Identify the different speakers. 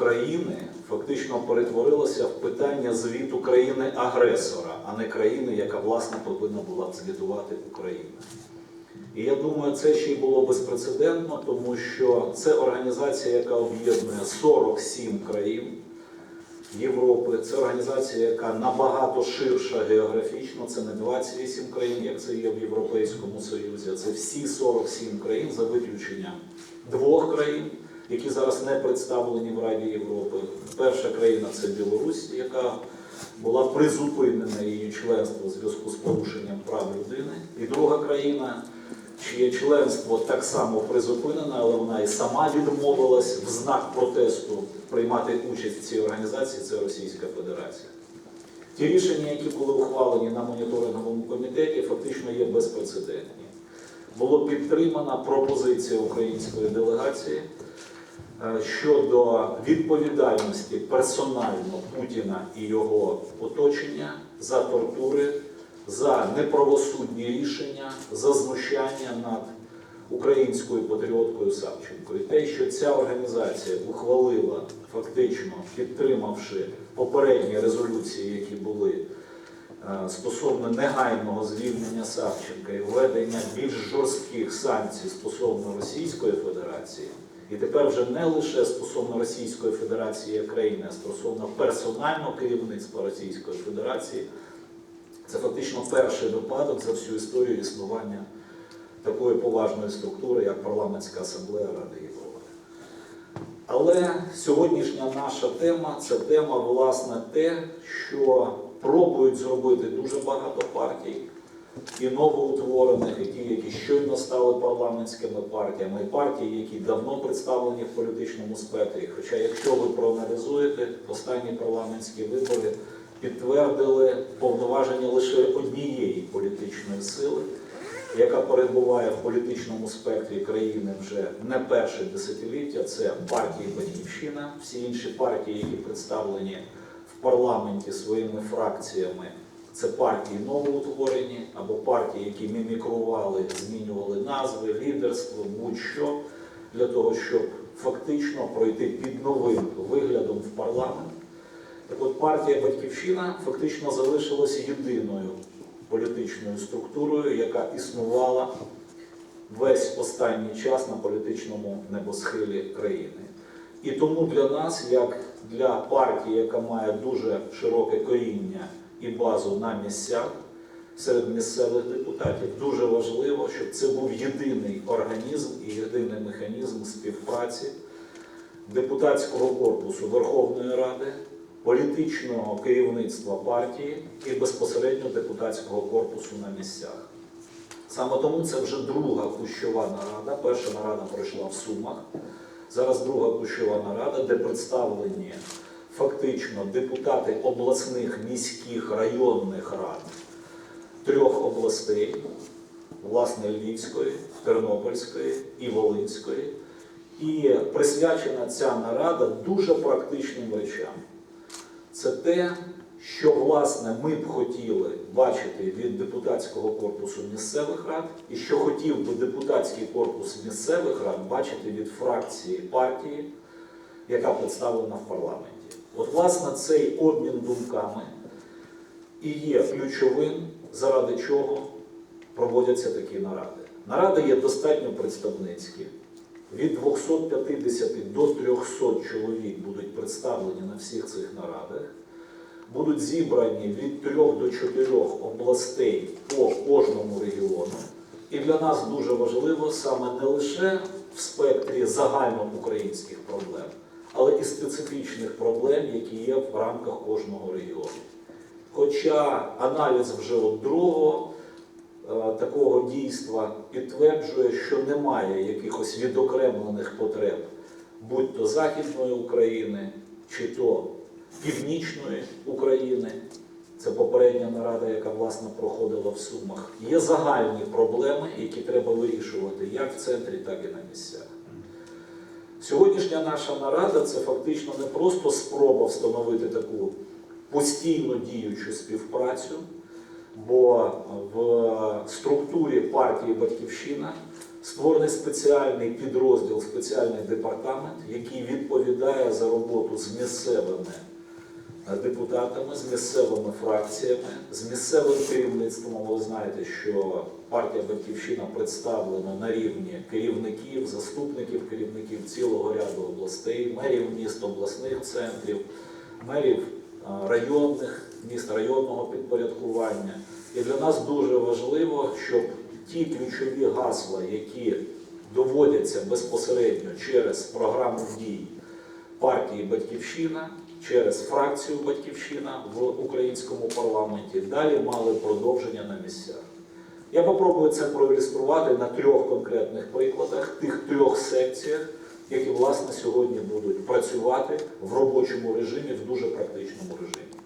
Speaker 1: України фактично перетворилося в питання звіту країни-агресора, а не країни, яка власне повинна була б звітувати Україна. І я думаю, це ще й було безпрецедентно, тому що це організація, яка об'єднує 47 країн Європи. Це організація, яка набагато ширша географічно. Це не 28 країн, як це є в Європейському Союзі. Це всі 47 країн за виключенням двох країн, які зараз не представлені в Раді Європи. Перша країна це Білорусь, яка була призупинена її членство у зв'язку з порушенням прав людини. І друга країна, чиє членство так само призупинено, але вона і сама відмовилась в знак протесту приймати участь в цій організації, це Російська Федерація. Ті рішення, які були ухвалені на моніторинговому комітеті, фактично є безпрецедентні. Було підтримана пропозиція української делегації щодо відповідальності персонально Путіна і його оточення за тортури, за неправосудні рішення, за знущання над українською патріоткою Савченкою. Те, що ця організація ухвалила, фактично підтримавши попередні резолюції, які були е, стосовно негайного звільнення Савченка і введення більш жорстких санкцій стосовно Російської Федерації, і тепер вже не лише стосовно Російської Федерації як країни, а стосовно персонального керівництва Російської Федерації, це фактично перший випадок за всю історію існування такої поважної структури, як Парламентська асамблея Ради Європи. Але сьогоднішня наша тема це тема, власне, те, що пробують зробити дуже багато партій, і новоутворених, і ті, які щойно стали парламентськими партіями, і партії, які давно представлені в політичному спектрі. Хоча, якщо ви проаналізуєте, останні парламентські вибори підтвердили повноваження лише однієї політичної сили, яка перебуває в політичному спектрі країни вже не перше десятиліття, це партії Батьківщина, всі інші партії, які представлені в парламенті своїми фракціями, це партії новоутворені або партії, які мімікрували, змінювали назви, лідерство, будь-що для того, щоб фактично пройти під новим виглядом в парламент. Так от партія Батьківщина фактично залишилася єдиною політичною структурою, яка існувала весь останній час на політичному небосхилі країни. І тому для нас, як для партії, яка має дуже широке коріння і базу на місцях серед місцевих депутатів, дуже важливо, щоб це був єдиний організм і єдиний механізм співпраці депутатського корпусу Верховної Ради, політичного керівництва партії і безпосередньо депутатського корпусу на місцях. Саме тому це вже друга кущова нарада. Перша нарада пройшла в Сумах. Зараз друга кущова нарада, де представлені фактично депутати обласних, міських, районних рад трьох областей, власне, Львівської, Тернопільської і Волинської. І присвячена ця нарада дуже практичним речам. Це те, що власне ми б хотіли бачити від депутатського корпусу місцевих рад, і що хотів би депутатський корпус місцевих рад бачити від фракції партії, яка представлена в парламенті. От, власне, цей обмін думками і є ключовим, заради чого проводяться такі наради. Наради є достатньо представницькі. Від 250 до 300 чоловік будуть представлені на всіх цих нарадах, будуть зібрані від 3 до 4 областей по кожному регіону. І для нас дуже важливо саме не лише в спектрі загальноукраїнських проблем, але і специфічних проблем, які є в рамках кожного регіону. Хоча аналіз вже от другого е, такого дійства підтверджує, що немає якихось відокремлених потреб, будь то Західної України, чи то Північної України. Це попередня нарада, яка власне проходила в Сумах. Є загальні проблеми, які треба вирішувати як в центрі, так і на місцях. Сьогоднішня наша нарада це фактично не просто спроба встановити таку постійно діючу співпрацю, бо в структурі партії Батьківщина Створений спеціальний підрозділ, спеціальний департамент, який відповідає за роботу з місцевими депутатами, з місцевими фракціями, з місцевим керівництвом. Ви знаєте, що партія Батьківщина представлена на рівні керівників, заступників керівників цілого ряду областей, мерів міст, обласних центрів, мерів районних міст, районного підпорядкування. І для нас дуже важливо, щоб ті ключові гасла, які доводяться безпосередньо через програму дій партії Батьківщина, через фракцію Батьківщина в українському парламенті, далі мали продовження на місцях. Я попробую це проілюструвати на трьох конкретних прикладах, тих трьох секціях, які власне сьогодні будуть працювати в робочому режимі, в дуже практичному режимі.